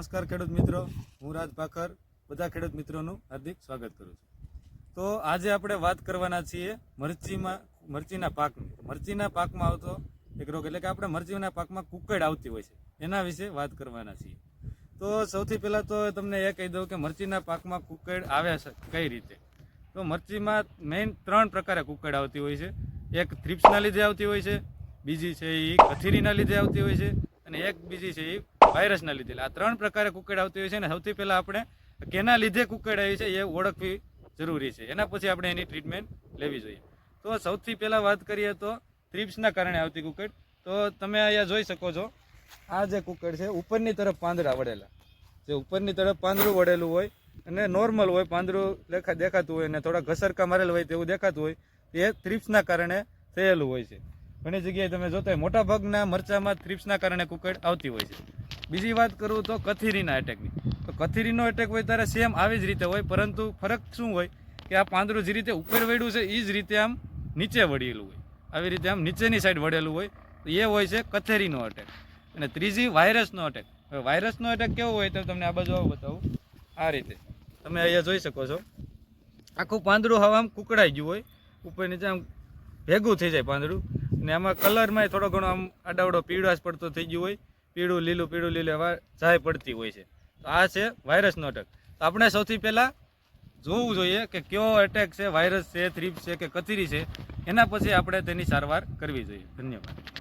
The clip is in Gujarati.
નમસ્કાર ખેડૂત મિત્રો. હું રાજ પાખર બધા ખેડૂત મિત્રોનું હાર્દિક સ્વાગત કરું છું. તો આજે આપણે વાત કરવાના છીએ મરચીમાં, મરચીના પાકની. મરચીના પાકમાં આવતો એક રોગ એટલે કે આપણે મરચીના પાકમાં કુકડ આવતી હોય છે. એના વિશે વાત કરવાના છીએ. તો સૌથી પહેલાં તો તમને એ કહી દઉં કે મરચીના પાકમાં કુકડ આવે છે કઈ રીતે? તો મરચીમાં મેઇન ત્રણ પ્રકારે કુકડ આવતી હોય છે. એક થ્રિપ્સના લીધે આવતી હોય છે, બીજી છે એ કથીરીના લીધે આવતી હોય છે અને એક બીજી છે એ વાયરસના લીધે. આ ત્રણ પ્રકારે કુકડ આવતી હોય છે અને સૌથી પહેલાં આપણે કેના લીધે કુકડ આવી છે એ ઓળખવી જરૂરી છે. એના પછી આપણે એની ટ્રીટમેન્ટ લેવી જોઈએ. તો સૌથી પહેલાં વાત કરીએ તો થ્રિપ્સના કારણે આવતી કુકડ. તો તમે અહીંયા જોઈ શકો છો, આ જે કુકડ છે, ઉપરની તરફ પાંદડા વળેલા. જે ઉપરની તરફ પાંદડું વળેલું હોય અને નોર્મલ હોય, પાંદડું દેખા દેખાતું હોય અને થોડા ઘસરકા મારેલ હોય તેવું દેખાતું હોય એ થ્રિપ્સના કારણે થયેલું હોય છે. ઘણી જગ્યાએ તમે જોતા હોય મોટા ભાગના મરચામાં થ્રિપ્સના કારણે કુકડ આવતી હોય છે. બીજી વાત કરું તો કથીરીના એટેકની તો કથીરીનો એટેક હોય ત્યારે સેમ આવી જ રીતે હોય, પરંતુ ફરક શું હોય કે આ પાંદડું જે રીતે ઉપર વળ્યું છે એ જ રીતે આમ નીચે વળેલું હોય. આવી રીતે આમ નીચેની સાઈડ વળેલું હોય, તો એ હોય છે કથેરીનો અટેક અને ત્રીજી, વાયરસનો અટેક હવે વાયરસનો અટેક કેવો હોય તો તમને આ બાજુ બતાવું. આ રીતે. તમે અહીંયા જોઈ શકો છો. આખું પાંદડું હવા આમ કુકડાઈ ગયું હોય. ઉપર નીચે આમ ભેગું થઈ જાય પાંદડું. અને આમાં કલરમાં થોડો ઘણો આમ આડાવડો પીળાશ પડતો થઈ ગયું હોય. પીળું, લીલું પીળું, લીલું એવા જાય પડતી હોય છે. તો આ છે વાયરસનો અટેક તો આપણે સૌથી પહેલાં જોવું જોઈએ કે કયો અટેક છે વાયરસ છે થ્રીપ છે કે કથીરી છે, એના પછી આપણે તેની સારવાર કરવી જોઈએ. ધન્યવાદ.